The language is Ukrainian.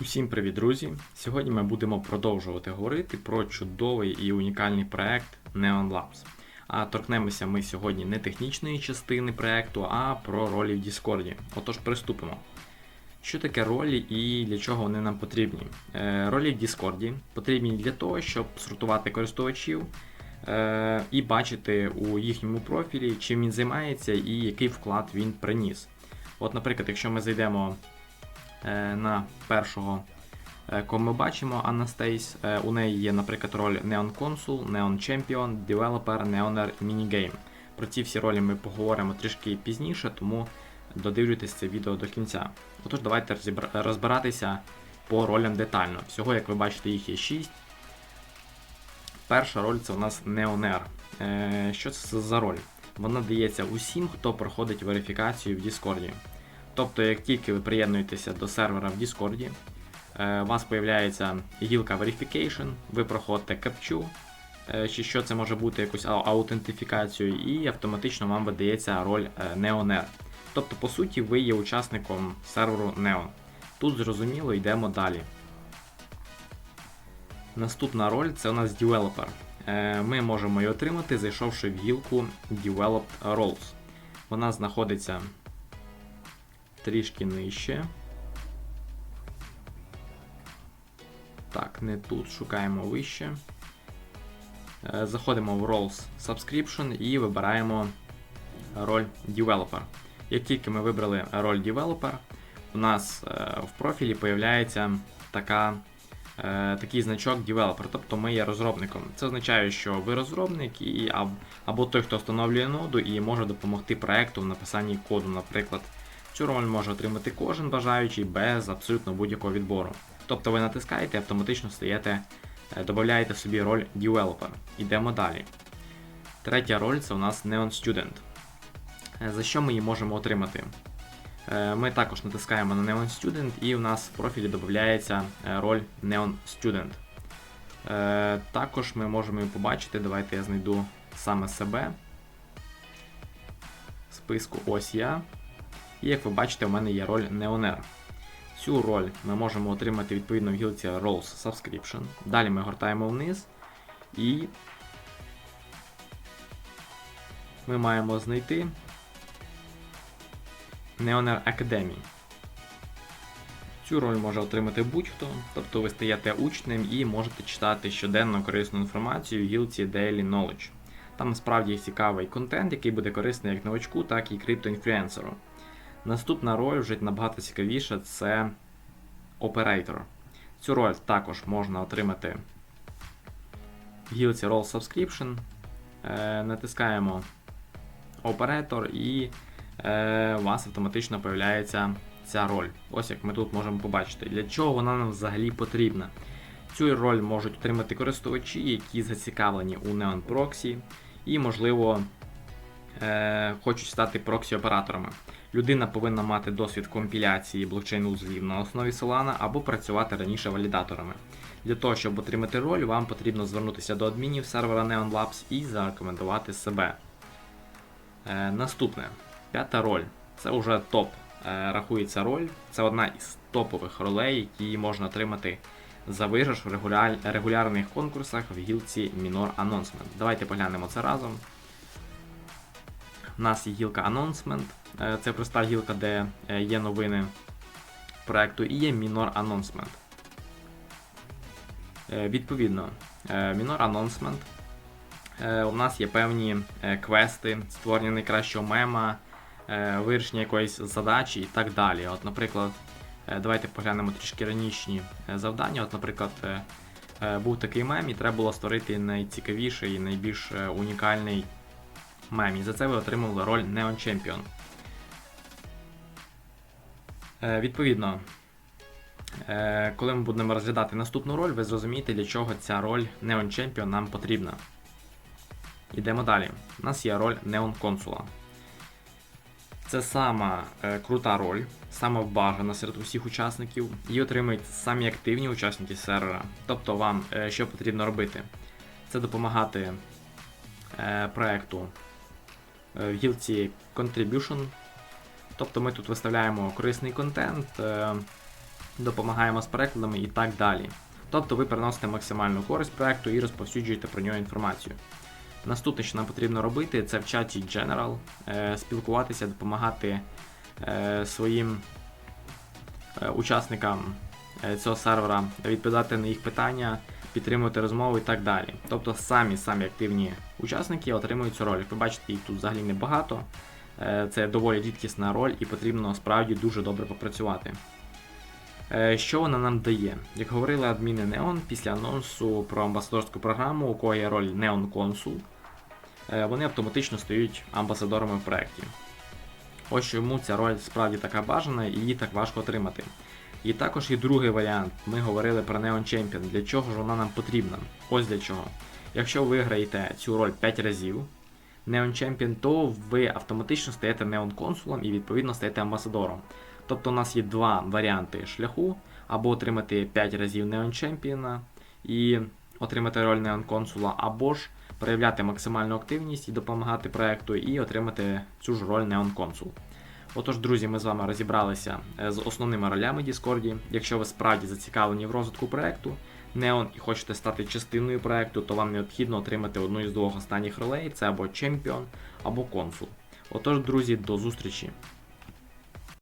Усім привіт, друзі! Сьогодні ми будемо продовжувати говорити про чудовий і унікальний проект Neon Labs. А торкнемося ми сьогодні не технічної частини проекту, а про ролі в Discord. Отож, приступимо. Що таке ролі і для чого вони нам потрібні? Е, ролі в Discord потрібні для того, щоб сортувати користувачів е, і бачити у їхньому профілі, чим він займається і який вклад він приніс. От, наприклад, якщо ми зайдемо на першого, е, кого ми бачимо, Анастейс, е, у неї є, наприклад, роль Neon Consul, Neon Champion, Developer, Neoner Minigame. Про ці всі ролі ми поговоримо трішки пізніше, тому додивлюйтесь це відео до кінця. Отож, давайте розбиратися по ролям детально. Всього, як ви бачите, їх є 6. Перша роль це у нас Neoner. Е, Що це за роль? Вона дається усім, хто проходить верифікацію в Discord. Тобто, як тільки ви приєднуєтеся до сервера в Discord, е, у вас з'являється гілка Verification, ви проходите капчу, е, чи що це може бути якусь аутентифікацію, і автоматично вам видається роль е, Neoner. Тобто, по суті, ви є учасником серверу Neon. Тут зрозуміло, йдемо далі. Наступна роль це у нас Developer. Ми можемо її отримати, зайшовши в гілку Developed Roles. Вона знаходиться трішки нижче. Так, не тут, шукаємо вище. Е, Заходимо в Roles Subscription і вибираємо роль Developer. Як тільки ми вибрали роль Developer, у нас е, в профілі появляється така, е, такий значок Developer, тобто ми є розробником. Це означає, що ви розробник і, або той, хто встановлює ноду і може допомогти проекту в написанні коду, наприклад. Цю роль може отримати кожен бажаючий без абсолютно будь-якого відбору. Тобто ви натискаєте і автоматично стаєте, е, додаєте собі роль Developer. Йдемо далі. Третя роль це у нас Neon Student. Е, За що ми її можемо отримати? Е, Ми також натискаємо на Neon Student і у нас в профілі додається роль Neon Student. Також ми можемо її побачити, давайте я знайду саме себе. В списку ось я. І як ви бачите, у мене є роль Neoner. Цю роль ми можемо отримати відповідно в гілці Roles Subscription. Далі ми гортаємо вниз і ми маємо знайти Neoner Academy. Цю роль може отримати будь-хто, тобто ви стаєте учнем і можете читати щоденно корисну інформацію в гілці Daily Knowledge. Там насправді є цікавий контент, який буде корисний як новачку, так і криптоінфлюенсеру. Наступна роль вже набагато цікавіша це Operator. Цю роль також можна отримати в гілці Role Subscription. Е, натискаємо Operator і е, у вас автоматично з'являється ця роль. Ось як ми тут можемо побачити. Для чого вона нам взагалі потрібна? Цю роль можуть отримати користувачі, які зацікавлені у Neon Proxy і, можливо, е, хочуть стати проксі-операторами. Людина повинна мати досвід компіляції блокчейн-узлів на основі Solana або працювати раніше валідаторами. Для того, щоб отримати роль, вам потрібно звернутися до адмінів сервера Neon Labs і зарекомендувати себе. Е, наступне, п'ята роль. Це вже топ. Е, рахується роль. Це одна із топових ролей, які можна отримати за виграш в регуляр... регулярних конкурсах в гілці Minor Announcement. Давайте поглянемо це разом. У нас є гілка. Е, Це проста гілка, де е, є новини проекту, і є Announcement. Е, Відповідно, Announcement. Е, У нас є певні е, квести, створення найкращого мема, вирішення якоїсь задачі і так далі. От, наприклад, давайте поглянемо трішки ранішні завдання. От, наприклад, був такий мем, і треба було створити найцікавіший і найбільш унікальний мем. За це ви отримали роль Neon Champion. Е, Відповідно, е, коли ми будемо розглядати наступну роль, ви зрозумієте, для чого ця роль Neon Champion нам потрібна. Ідемо далі. У нас є роль Neon Консула. Це сама е, крута роль, сама бажана серед усіх учасників. Її отримують самі активні учасники сервера. Тобто вам е, що потрібно робити? Це допомагати е, проекту в гілці Contribution. Тобто ми тут виставляємо корисний контент, е, допомагаємо з перекладами і так далі. Тобто ви приносите максимальну користь проекту і розповсюджуєте про нього інформацію. Наступне, що нам потрібно робити, це в чаті General е, спілкуватися, допомагати е, своїм е, учасникам е, цього сервера відповідати на їх питання, підтримувати розмову і так далі. Тобто самі самі активні учасники отримують цю роль. Ви бачите, їх тут взагалі небагато. Е, Це доволі рідкісна роль і потрібно справді дуже добре попрацювати. Е, Що вона нам дає? Як говорили адміни Neon після анонсу про амбасадорську програму, у кого є роль Neon Consul, е, вони автоматично стають амбасадорами в проєкті. Ось чому ця роль справді така бажана і її так важко отримати. І також є другий варіант. Ми говорили про Neon Champion. Для чого ж вона нам потрібна? Ось для чого. Якщо ви виграєте цю роль 5 разів, Neon Champion, то ви автоматично стаєте Neon консулом і відповідно стаєте амбасадором. Тобто у нас є два варіанти шляху, або отримати 5 разів Neon Champion і отримати роль Neon консула, або ж проявляти максимальну активність і допомагати проекту, і отримати цю ж роль Neon консул. Отож, друзі, ми з вами розібралися е, з основними ролями Discord. Якщо ви справді зацікавлені в розвитку проекту Neon і хочете стати частиною проекту, то вам необхідно отримати одну із двох останніх ролей: це або Чемпіон, або консул. Отож, друзі, до зустрічі!